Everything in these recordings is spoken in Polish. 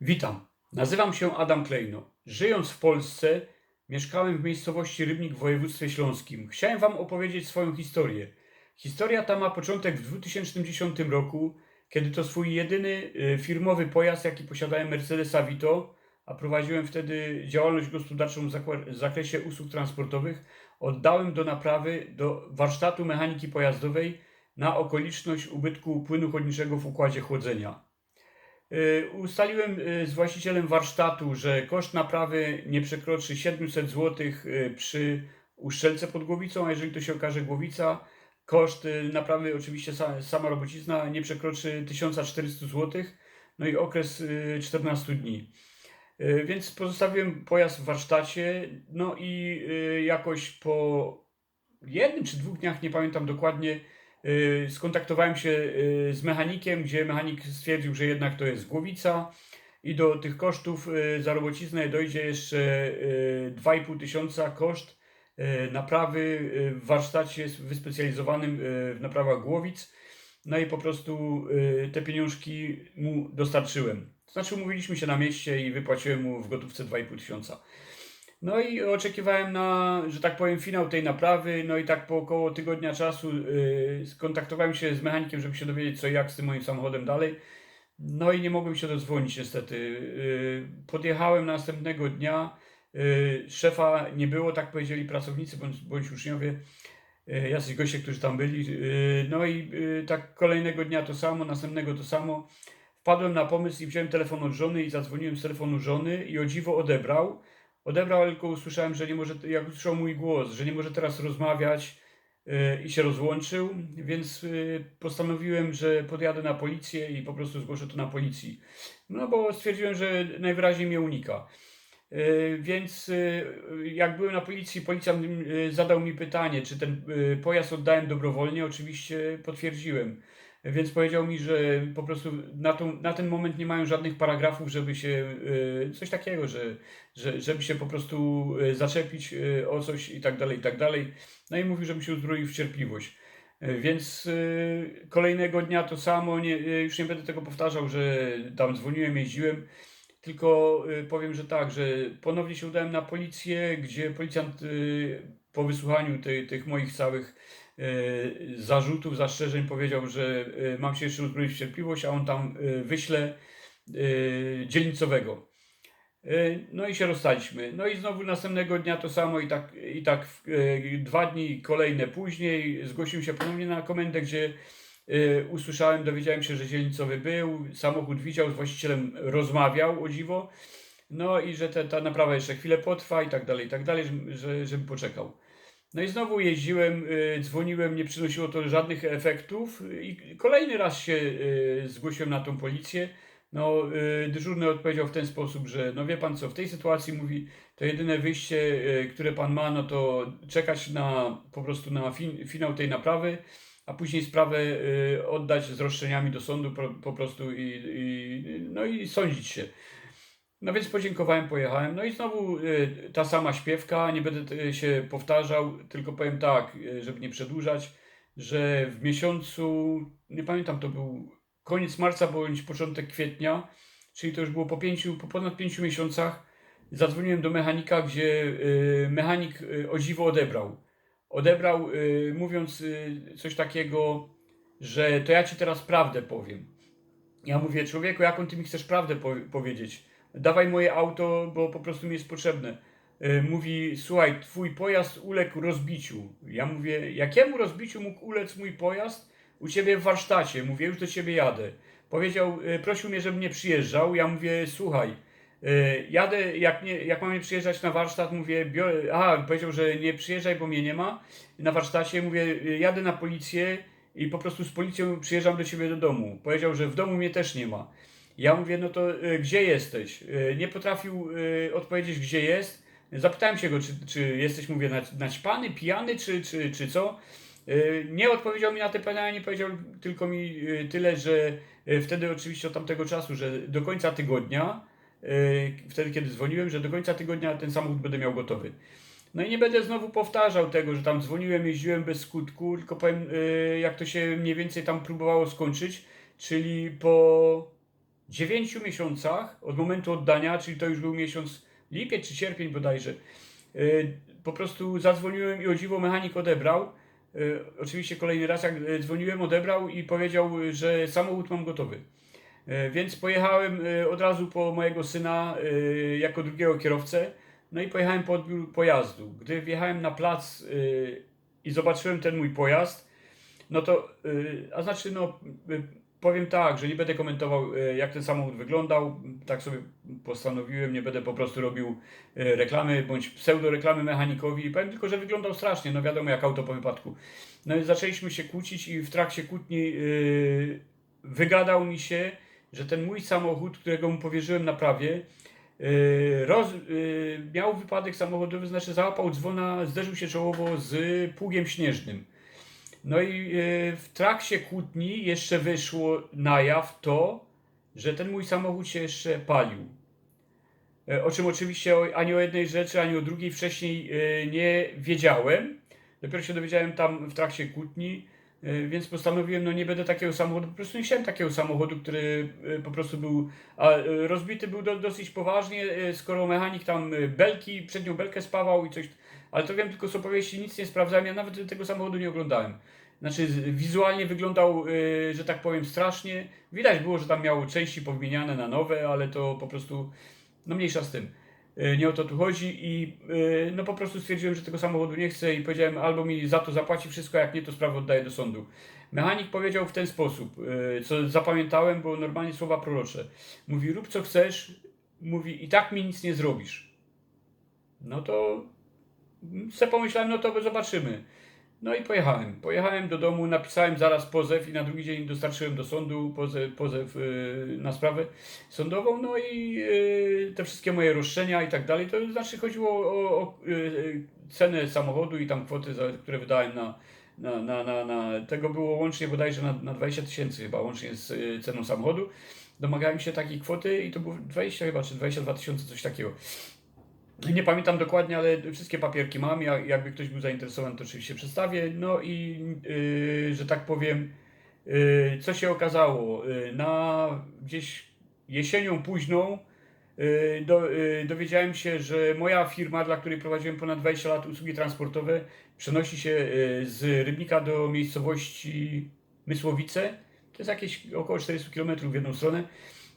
Witam, nazywam się Adam Klejno. Żyjąc w Polsce, mieszkałem w miejscowości Rybnik w województwie śląskim. Chciałem Wam opowiedzieć swoją historię. Historia ta ma początek w 2010 roku, kiedy to swój jedyny y, firmowy pojazd, jaki posiadałem Mercedesa Vito, a prowadziłem wtedy działalność gospodarczą w zakresie usług transportowych, oddałem do naprawy do warsztatu mechaniki pojazdowej na okoliczność ubytku płynu chłodniczego w układzie chłodzenia. Y, Ustaliłem y, z właścicielem warsztatu, że koszt naprawy nie przekroczy 700 zł przy uszczelce pod głowicą, a jeżeli to się okaże głowica, koszt naprawy, oczywiście sa- sama robocizna, nie przekroczy 1400 zł, no i okres y, 14 dni. Więc pozostawiłem pojazd w warsztacie, no i jakoś po jednym czy dwóch dniach, nie pamiętam dokładnie, skontaktowałem się y, z mechanikiem, gdzie mechanik stwierdził, że jednak to jest głowica i do tych kosztów y, za robociznę dojdzie jeszcze y, 2,5 tysiąca koszt y, naprawy y, w warsztacie wyspecjalizowanym y, w naprawach głowic. No i po prostu y, te pieniążki mu dostarczyłem. Znaczy umówiliśmy się na mieście i wypłaciłem mu w gotówce 2,5 tysiąca. No i oczekiwałem na, że tak powiem, finał tej naprawy. No i tak po około tygodnia czasu yy, skontaktowałem się z mechanikiem, żeby się dowiedzieć, co i jak z tym moim samochodem dalej. No i nie mogłem się dodzwonić niestety. Yy, podjechałem następnego dnia. Yy, szefa nie było, tak powiedzieli pracownicy bądź, bądź uczniowie. Yy, jacyś goście, którzy tam byli. Yy, no i yy, tak kolejnego dnia to samo, następnego to samo. Wpadłem na pomysł i wziąłem telefon od żony i zadzwoniłem z telefonu żony i o dziwo odebrał. Odebrał, tylko usłyszałem, że nie może, jak usłyszał mój głos, że nie może teraz rozmawiać yy, i się rozłączył, więc yy, postanowiłem, że podjadę na policję i po prostu zgłoszę to na policji. No bo stwierdziłem, że najwyraźniej mnie unika. Yy, Więc yy, jak byłem na policji, policjant yy, zadał mi pytanie, czy ten pojazd oddałem dobrowolnie. Oczywiście potwierdziłem. Więc powiedział mi, że po prostu na, tą, na ten moment nie mają żadnych paragrafów, żeby się yy, coś takiego, że, że, żeby się po prostu yy, zaczepić yy, o coś i tak dalej, i tak dalej. No i mówił, żebym się uzbroił w cierpliwość. Więc kolejnego dnia to samo, nie, już nie będę tego powtarzał, że tam dzwoniłem, jeździłem. Tylko y, powiem, że tak, że ponownie się udałem na policję, gdzie policjant y, po wysłuchaniu tych moich całych y, zarzutów, zastrzeżeń powiedział, że y, mam się jeszcze uzbroić w cierpliwość, a on tam y, wyśle dzielnicowego. No i się rozstaliśmy. No i znowu następnego dnia to samo i tak, i tak dwa dni kolejne później zgłosiłem się ponownie na komendę, gdzie usłyszałem, dowiedziałem się, że dzielnicowy był, samochód widział, z właścicielem rozmawiał, o dziwo, no i że te, ta naprawa jeszcze chwilę potrwa i tak dalej, i tak dalej, że, żebym poczekał. No i znowu jeździłem, y, dzwoniłem, nie przynosiło to żadnych efektów i kolejny raz się y, zgłosiłem na tą policję. No, y, dyżurny odpowiedział w ten sposób, że no wie pan co, w tej sytuacji mówi, to jedyne wyjście, które pan ma, no to czekać na po prostu na fin, finał tej naprawy, a później sprawę oddać z roszczeniami do sądu po, po prostu i, i, no i sądzić się. No więc podziękowałem, pojechałem. No i znowu y, ta sama śpiewka, nie będę y, się powtarzał, tylko powiem tak, y, żeby nie przedłużać, że w miesiącu, nie pamiętam, to był koniec marca bądź początek kwietnia, czyli to już było po pięciu, po ponad pięciu miesiącach, zadzwoniłem do mechanika, gdzie y, mechanik y, o dziwo odebrał. Odebrał, y, mówiąc y, coś takiego, że to ja ci teraz prawdę powiem. Ja mówię, człowieku, jaką ty mi chcesz prawdę powie- powiedzieć? Dawaj moje auto, bo po prostu mi jest potrzebne. Y, Mówi, słuchaj, twój pojazd uległ rozbiciu. Ja mówię, jakiemu rozbiciu mógł ulec mój pojazd? U ciebie w warsztacie. Mówię, już do ciebie jadę. Powiedział, y, prosił mnie, żebym nie przyjeżdżał. Ja mówię, słuchaj, y, jadę, jak, nie, jak mam nie przyjeżdżać na warsztat, mówię, biorę, aha, powiedział, że nie przyjeżdżaj, bo mnie nie ma na warsztacie. Mówię, jadę na policję i po prostu z policją przyjeżdżam do ciebie do domu. Powiedział, że w domu mnie też nie ma. Ja mówię, no to y, gdzie jesteś? Y, nie potrafił y, odpowiedzieć, gdzie jest. Zapytałem się go, czy, czy jesteś, mówię, na- naćpany, pijany, czy, czy, czy co? Y, nie odpowiedział mi na te pytania, nie powiedział tylko mi y, tyle, że y, wtedy oczywiście od tamtego czasu, że do końca tygodnia, wtedy kiedy dzwoniłem, że do końca tygodnia ten samochód będę miał gotowy. No i nie będę znowu powtarzał tego, że tam dzwoniłem, jeździłem bez skutku, tylko powiem, jak to się mniej więcej tam próbowało skończyć, czyli po 9 miesiącach od momentu oddania, czyli to już był miesiąc lipiec czy sierpień bodajże, y, po prostu zadzwoniłem i o dziwo mechanik odebrał. Y, Oczywiście kolejny raz jak y, dzwoniłem, odebrał i powiedział, że samochód mam gotowy. Więc pojechałem od razu po mojego syna jako drugiego kierowcę. No i pojechałem po odbiór pojazdu. Gdy wjechałem na plac i zobaczyłem ten mój pojazd, no to, a znaczy, no, powiem tak, że nie będę komentował, e, jak ten samochód wyglądał. Tak sobie postanowiłem, nie będę po prostu robił e, reklamy bądź pseudoreklamy mechanikowi. Powiem tylko, że wyglądał strasznie, no wiadomo, jak auto po wypadku. No i zaczęliśmy się kłócić i w trakcie kłótni e, wygadał mi się, że ten mój samochód, którego mu powierzyłem naprawie, yy, roz, yy, miał wypadek samochodowy, znaczy załapał dzwona, zderzył się czołowo z pługiem śnieżnym. No i yy, w trakcie kłótni jeszcze wyszło na jaw to, że ten mój samochód się jeszcze palił. E, O czym oczywiście ani o jednej rzeczy, ani o drugiej wcześniej e, nie wiedziałem. Dopiero się dowiedziałem tam w trakcie kłótni, e, więc postanowiłem, no nie będę takiego samochodu, po prostu nie chciałem takiego samochodu, który e, po prostu był, e, rozbity był do, dosyć poważnie, e, skoro mechanik tam e, belki, przednią belkę spawał i coś, ale to wiem tylko z opowieści, nic nie sprawdzałem, ja nawet tego samochodu nie oglądałem. Znaczy wizualnie wyglądał, e, że tak powiem, strasznie. Widać było, że tam miało części powymieniane na nowe, ale to po prostu no mniejsza z tym. E, Nie o to tu chodzi i e, no po prostu stwierdziłem, że tego samochodu nie chcę i powiedziałem albo mi za to zapłaci wszystko, jak nie to sprawę oddaję do sądu. Mechanik powiedział w ten sposób, co zapamiętałem, bo normalnie słowa prorocze. Mówi rób co chcesz, mówi i tak mi nic nie zrobisz. No to mm, se pomyślałem, no to zobaczymy. No i pojechałem. Pojechałem do domu, napisałem zaraz pozew i na drugi dzień dostarczyłem do sądu pozew, pozew yy, na sprawę sądową, no i yy, te wszystkie moje roszczenia i tak dalej. To znaczy chodziło o, o yy, cenę samochodu i tam kwoty, które wydałem na, na, na, na, na tego było łącznie bodajże na, na 20 tysięcy chyba, łącznie z yy, ceną samochodu. Domagałem się takiej kwoty i to było 20 chyba, czy 22 tysiące, coś takiego. Nie pamiętam dokładnie, ale wszystkie papierki mam. Ja, jakby ktoś był zainteresowany, to oczywiście przedstawię. No i yy, że tak powiem, yy, co się okazało? Yy, na gdzieś jesienią późną yy, do, yy, dowiedziałem się, że moja firma, dla której prowadziłem ponad 20 lat usługi transportowe, przenosi się yy, z Rybnika do miejscowości Mysłowice. To jest jakieś około 400 km w jedną stronę.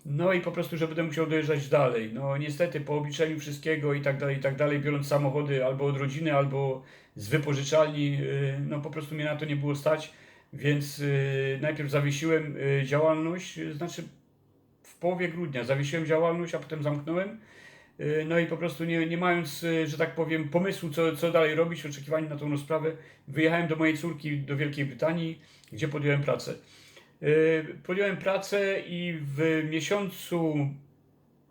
No i po prostu, że będę musiał dojeżdżać dalej. No niestety po obliczeniu wszystkiego i tak dalej, i tak dalej, biorąc samochody albo od rodziny, albo z wypożyczalni, yy, no po prostu mnie na to nie było stać, więc yy, najpierw zawiesiłem yy, działalność, znaczy w połowie grudnia zawiesiłem działalność, a potem zamknąłem. No i po prostu nie, nie mając, że tak powiem, pomysłu, co, co dalej robić, w oczekiwaniu na tą rozprawę, wyjechałem do mojej córki do Wielkiej Brytanii, gdzie podjąłem pracę. Yy, Podjąłem pracę i w miesiącu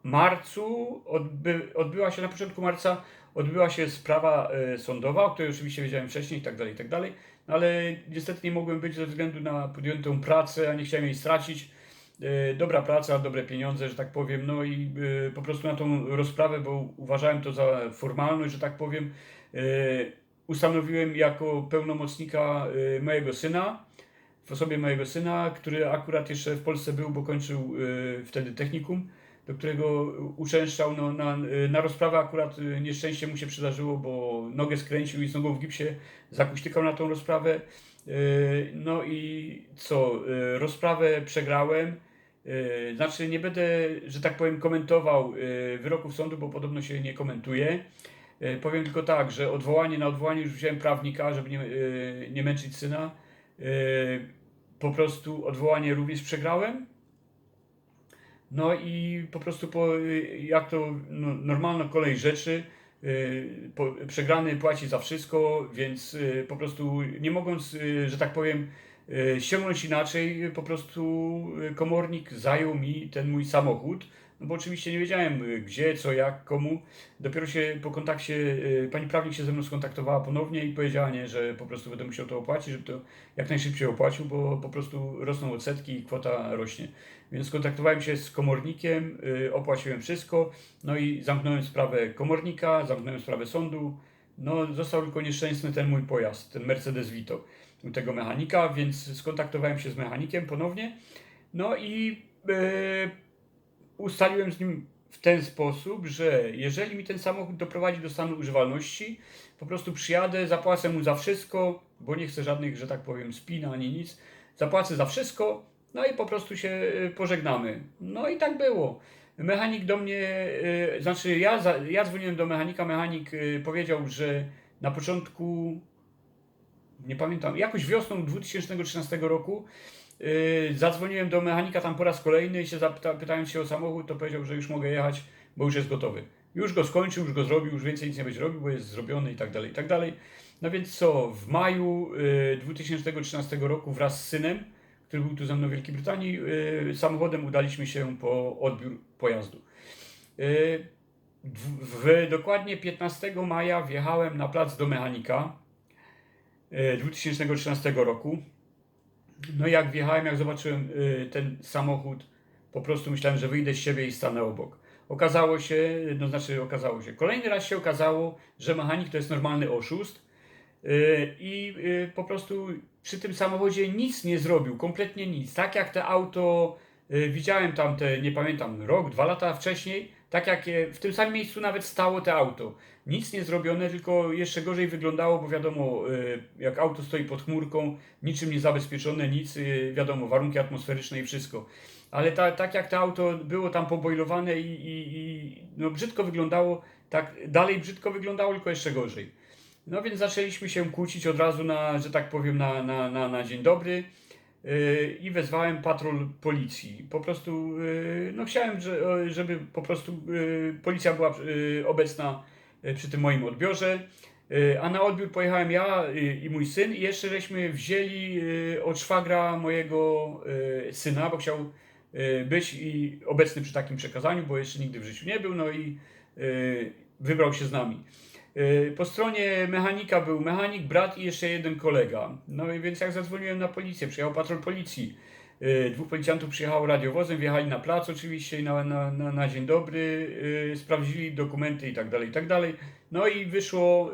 marcu odby, odbyła się, na początku marca odbyła się sprawa e, sądowa, o której oczywiście wiedziałem wcześniej i tak dalej, i tak dalej, no ale niestety nie mogłem być ze względu na podjętą pracę, a nie chciałem jej stracić. E, Dobra praca, dobre pieniądze, że tak powiem, no i po prostu na tą rozprawę, bo uważałem to za formalność, że tak powiem, ustanowiłem jako pełnomocnika mojego syna, osobie mojego syna, który akurat jeszcze w Polsce był, bo kończył y, wtedy technikum, do którego uczęszczał. No, na, na rozprawę akurat y, nieszczęście mu się przydarzyło, bo nogę skręcił i z nogą w gipsie zakuśtykał na tą rozprawę. Y, no i co? Rozprawę przegrałem. Znaczy nie będę, że tak powiem, komentował wyroków sądu, bo podobno się nie komentuje. Powiem tylko tak, że odwołanie na odwołanie już wziąłem prawnika, żeby nie, nie męczyć syna. Po prostu odwołanie również przegrałem. No i po prostu po, jak to no, normalna kolej rzeczy, y, po, przegrany płaci za wszystko, więc y, po prostu nie mogąc, y, że tak powiem, ściągnąć inaczej, po prostu komornik zajął mi ten mój samochód. No bo oczywiście nie wiedziałem y, gdzie, co, jak, komu. Dopiero się po kontakcie, y, pani prawnik się ze mną skontaktowała ponownie i powiedziała, nie, że po prostu będę musiał to opłacić, żeby to jak najszybciej opłacił, bo po prostu rosną odsetki i kwota rośnie. Więc skontaktowałem się z komornikiem, y, opłaciłem wszystko, no i zamknąłem sprawę komornika, zamknąłem sprawę sądu. No, został tylko nieszczęsny ten mój pojazd, ten Mercedes Vito, tego mechanika, więc skontaktowałem się z mechanikiem ponownie. No i y, ustaliłem z nim w ten sposób, że jeżeli mi ten samochód doprowadzi do stanu używalności, po prostu przyjadę, zapłacę mu za wszystko, bo nie chcę żadnych, że tak powiem, spin ani nic. Zapłacę za wszystko, no i po prostu się y, pożegnamy. No i tak było. Mechanik do mnie, y, znaczy ja, ja dzwoniłem do mechanika, mechanik y, powiedział, że na początku, nie pamiętam, jakoś wiosną 2013 roku Yy, zadzwoniłem do mechanika tam po raz kolejny i się zapyta, pytając się o samochód, to powiedział, że już mogę jechać, bo już jest gotowy. Już go skończył, już go zrobił, już więcej nic nie będzie robił, bo jest zrobiony i tak dalej, i tak dalej. No więc co, w maju yy, 2013 roku wraz z synem, który był tu ze mną w Wielkiej Brytanii, yy, samochodem udaliśmy się po odbiór pojazdu. Yy, w, w, dokładnie 15 maja wjechałem na plac do mechanika yy, 2013 roku. No jak wjechałem, jak zobaczyłem y, ten samochód, po prostu myślałem, że wyjdę z siebie i stanę obok. Okazało się, no znaczy okazało się, kolejny raz się okazało, że mechanik to jest normalny oszust y, i y, po prostu przy tym samochodzie nic nie zrobił, kompletnie nic. Tak jak te auto, widziałem tam te, nie pamiętam, rok, dwa lata wcześniej, tak jak je, w tym samym miejscu nawet stało te auto. Nic nie zrobione, tylko jeszcze gorzej wyglądało, bo wiadomo, y, jak auto stoi pod chmurką, niczym nie zabezpieczone, nic, y, wiadomo, warunki atmosferyczne i wszystko. Ale ta, tak jak to auto było tam pobojlowane i, i, i no brzydko wyglądało, tak dalej brzydko wyglądało, tylko jeszcze gorzej. No więc zaczęliśmy się kłócić od razu na, że tak powiem, na, na, na, na dzień dobry i wezwałem patrol policji. Po prostu, yy, no chciałem, że, żeby po prostu yy, policja była yy, obecna przy tym moim odbiorze. A na odbiór pojechałem ja i mój syn i jeszcze żeśmy wzięli od szwagra mojego syna, bo chciał być i obecny przy takim przekazaniu, bo jeszcze nigdy w życiu nie był, no i wybrał się z nami. Yy, Po stronie mechanika był mechanik, brat i jeszcze jeden kolega. No i więc jak zadzwoniłem na policję, przyjechał patrol policji. Yy, Dwóch policjantów przyjechało radiowozem, wjechali na plac oczywiście na, na, na, na dzień dobry, yy, sprawdzili dokumenty i tak dalej, i tak dalej. No i wyszło,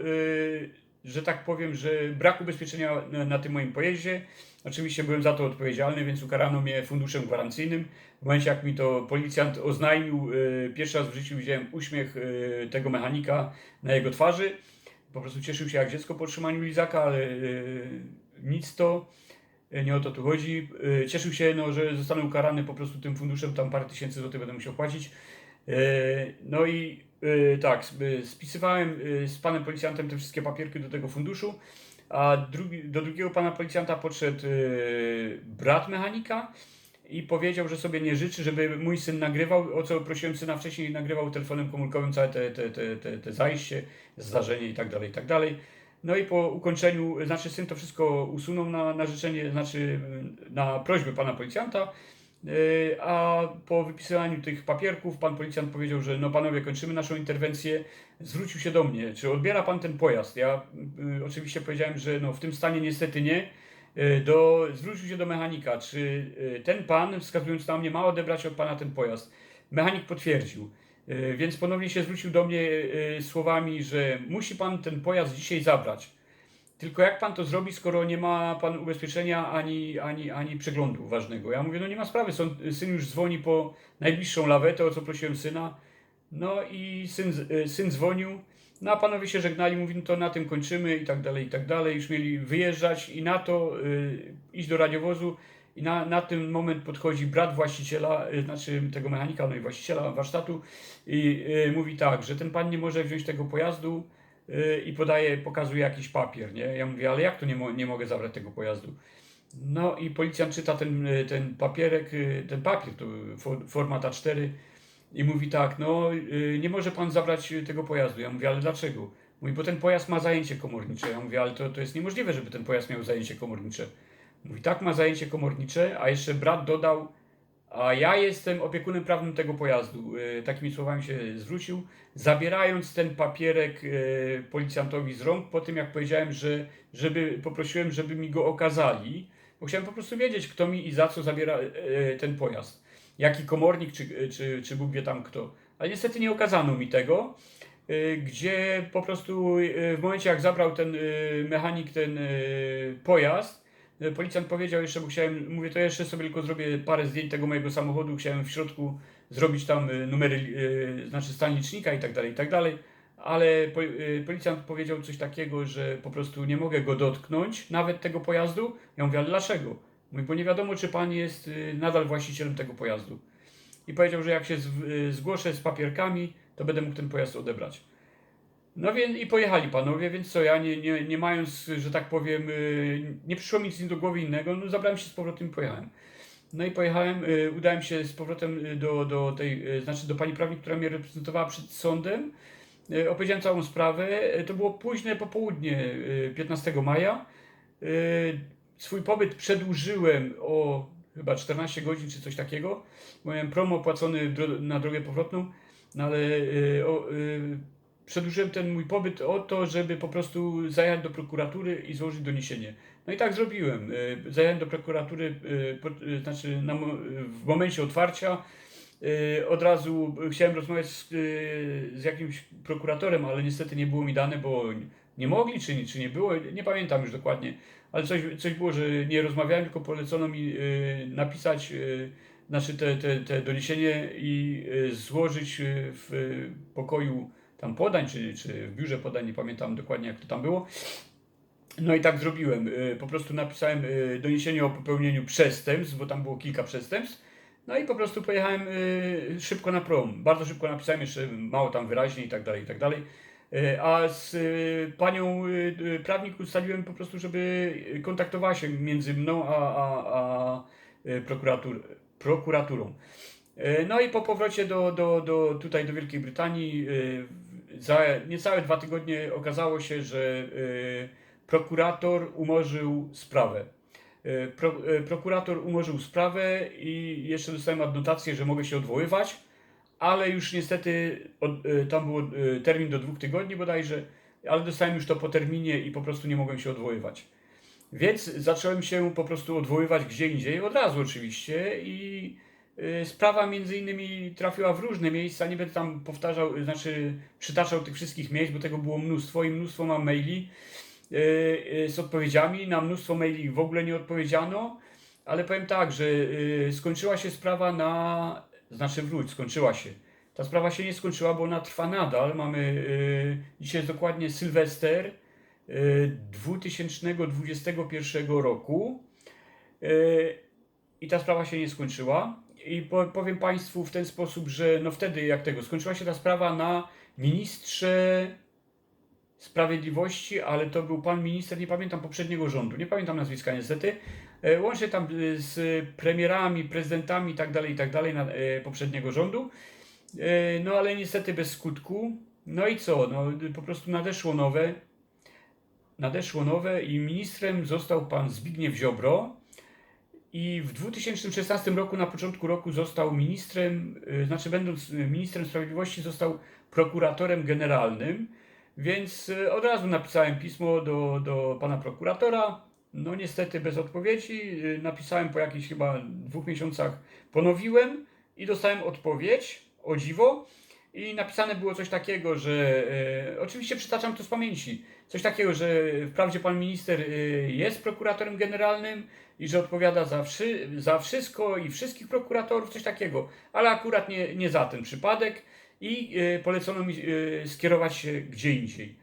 że tak powiem, że brak ubezpieczenia na, tym moim pojeździe. Oczywiście byłem za to odpowiedzialny, więc ukarano mnie funduszem gwarancyjnym. W momencie jak mi to policjant oznajmił, yy, pierwszy raz w życiu widziałem uśmiech yy, tego mechanika na jego twarzy. Po prostu cieszył się jak dziecko po otrzymaniu lizaka, ale yy, nic to, nie o to tu chodzi. Cieszył się, no, że zostanę ukarany po prostu tym funduszem, tam parę tysięcy złotych będę musiał płacić. No i yy, tak, yy, spisywałem yy, z panem policjantem te wszystkie papierki do tego funduszu, a drugi, do drugiego pana policjanta podszedł yy, brat mechanika i powiedział, że sobie nie życzy, żeby mój syn nagrywał, o co prosiłem syna wcześniej, nagrywał telefonem komórkowym całe te, te, te, te, te zajście, zdarzenie i tak dalej, i tak dalej. No i po ukończeniu, znaczy syn to wszystko usunął na, na życzenie, znaczy na prośbę pana policjanta, a po wypisywaniu tych papierków pan policjant powiedział, że no panowie, kończymy naszą interwencję. Zwrócił się do mnie, czy odbiera pan ten pojazd? Ja y, oczywiście powiedziałem, że no w tym stanie niestety nie. Y, Do, zwrócił się do mechanika, czy y, ten pan, wskazując na mnie, ma odebrać od pana ten pojazd. Mechanik potwierdził. Y, Więc ponownie się zwrócił do mnie y, słowami, że musi pan ten pojazd dzisiaj zabrać. Tylko jak pan to zrobi, skoro nie ma pan ubezpieczenia ani, ani, ani przeglądu ważnego? Ja mówię, no nie ma sprawy, syn, już dzwoni po najbliższą lawetę, o co prosiłem syna. No i syn, y, syn dzwonił, no a panowie się żegnali, mówi, no to na tym kończymy i tak dalej, i tak dalej. Już mieli wyjeżdżać i na to y, iść do radiowozu i na, na ten moment podchodzi brat właściciela, y, znaczy tego mechanika, no i właściciela warsztatu i y, mówi tak, że ten pan nie może wziąć tego pojazdu, i podaje, pokazuje jakiś papier, nie? Ja mówię, ale jak to nie, mo- nie mogę zabrać tego pojazdu? No i policjant czyta ten, y, ten papierek, y, ten papier, to for- format A4 i mówi tak, no y, nie może pan zabrać y, tego pojazdu. Ja mówię, ale dlaczego? Mówi, bo ten pojazd ma zajęcie komornicze. Ja mówię, ale to, to jest niemożliwe, żeby ten pojazd miał zajęcie komornicze. Mówi, tak ma zajęcie komornicze, a jeszcze brat dodał, a ja jestem opiekunem prawnym tego pojazdu. Y, Takimi słowami się zwrócił, zabierając ten papierek y, policjantowi z rąk po tym, jak powiedziałem, że żeby, poprosiłem, żeby mi go okazali, bo chciałem po prostu wiedzieć, kto mi i za co zabiera y, ten pojazd. Jaki komornik, czy, czy, czy Bóg wie tam kto. Ale niestety nie okazano mi tego, gdzie po prostu w momencie, jak zabrał ten mechanik ten pojazd, Policjant powiedział jeszcze, bo chciałem, mówię, to jeszcze sobie tylko zrobię parę zdjęć tego mojego samochodu, chciałem w środku zrobić tam y, numery, y, znaczy stan licznika i tak dalej, i tak dalej. Ale po, policjant powiedział coś takiego, że po prostu nie mogę go dotknąć, nawet tego pojazdu. Ja mówię, ale dlaczego? Mówi, bo nie wiadomo, czy pan jest nadal właścicielem tego pojazdu. I powiedział, że jak się zgłoszę z papierkami, to będę mógł ten pojazd odebrać. No więc i pojechali panowie, więc co, ja nie, nie, nie mając, że tak powiem, y, nie przyszło mi nic do głowy innego, no zabrałem się z powrotem i pojechałem. No i pojechałem, y, udałem się z powrotem y, do, do tej, znaczy do pani prawnik, która mnie reprezentowała przed sądem. Opowiedziałem całą sprawę. To było późne popołudnie y, 15 maja. Swój pobyt przedłużyłem o chyba 14 godzin czy coś takiego. Miałem promo płacony na drogę powrotną, no ale o, przedłużyłem ten mój pobyt o to, żeby po prostu zajechać do prokuratury i złożyć doniesienie. No i tak zrobiłem. Y, Zajechałem do prokuratury, y, y, znaczy na, w momencie otwarcia. Od razu chciałem rozmawiać z, z jakimś prokuratorem, ale niestety nie było mi dane, bo nie mogli, czy, nie- czy nie było, nie pamiętam już dokładnie, ale coś, coś było, że nie rozmawiałem, tylko polecono mi napisać znaczy te, te, te doniesienie i złożyć w pokoju tam podań, czy, czy w biurze podań, nie pamiętam dokładnie jak to tam było. No i tak zrobiłem. Y, Po prostu napisałem y, doniesienie o popełnieniu przestępstw, bo tam było kilka przestępstw. No i po prostu pojechałem y, szybko na prom. Bardzo szybko napisałem, jeszcze mało tam wyraźnie i tak dalej, i tak dalej. A z panią prawnik ustaliłem po prostu, żeby kontaktowała się między mną a, a, a prokuratur, prokuraturą. No i po powrocie do, do, do, tutaj do Wielkiej Brytanii za niecałe dwa tygodnie okazało się, że y, prokurator umorzył sprawę. Y, Pro, y, prokurator umorzył sprawę i jeszcze dostałem adnotację, że mogę się odwoływać, ale już niestety od, tam był termin do dwóch tygodni bodajże, ale dostałem już to po terminie i po prostu nie mogłem się odwoływać. Więc zacząłem się po prostu odwoływać gdzie indziej, od razu oczywiście i sprawa między innymi trafiła w różne miejsca, nie będę tam powtarzał, y, znaczy przytaczał tych wszystkich miejsc, bo tego było mnóstwo i mnóstwo mam maili y, y, z odpowiedziami, na mnóstwo maili w ogóle nie odpowiedziano, ale powiem tak, że y, skończyła się sprawa na, znaczy wróć, skończyła się. Ta sprawa się nie skończyła, bo ona trwa nadal. Mamy, y, dzisiaj jest dokładnie Sylwester y, 2021 roku y, i ta sprawa się nie skończyła. I po, powiem Państwu w ten sposób, że no wtedy jak tego, skończyła się ta sprawa na ministrze Sprawiedliwości, ale to był pan minister, nie pamiętam poprzedniego rządu, nie pamiętam nazwiska niestety, łącznie tam e, z premierami, prezydentami i tak dalej, i tak e, poprzedniego rządu. E, No ale niestety bez skutku. No i co? No, po prostu nadeszło nowe. Nadeszło nowe i ministrem został pan Zbigniew Ziobro. I w 2016 roku, na początku roku, został ministrem, y, znaczy będąc y, ministrem sprawiedliwości, został prokuratorem generalnym. Więc y, od razu napisałem pismo do, do pana prokuratora. No niestety bez odpowiedzi. Napisałem po jakichś chyba dwóch miesiącach, ponowiłem i dostałem odpowiedź, o dziwo. I napisane było coś takiego, że e, oczywiście przytaczam to z pamięci. Coś takiego, że wprawdzie pan minister e, jest prokuratorem generalnym i że odpowiada za, wszy, za wszystko i wszystkich prokuratorów, coś takiego, ale akurat nie, nie za ten przypadek i e, polecono mi e, skierować się gdzie indziej.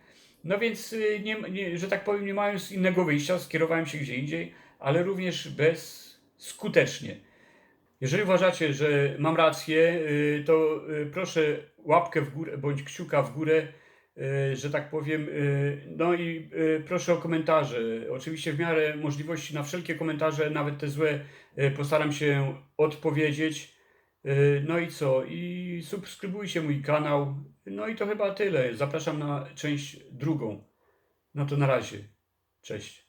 No więc, nie, nie, że tak powiem, nie mając innego wyjścia, skierowałem się gdzie indziej, ale również bezskutecznie. Jeżeli uważacie, że mam rację, y, to y, proszę łapkę w górę bądź kciuka w górę, y, że tak powiem. y, No i y, proszę o komentarze. Oczywiście w miarę możliwości na wszelkie komentarze, nawet te złe, postaram się odpowiedzieć. No i co? I subskrybujcie mój kanał. No i to chyba tyle. Zapraszam na część drugą. No to na razie. Cześć.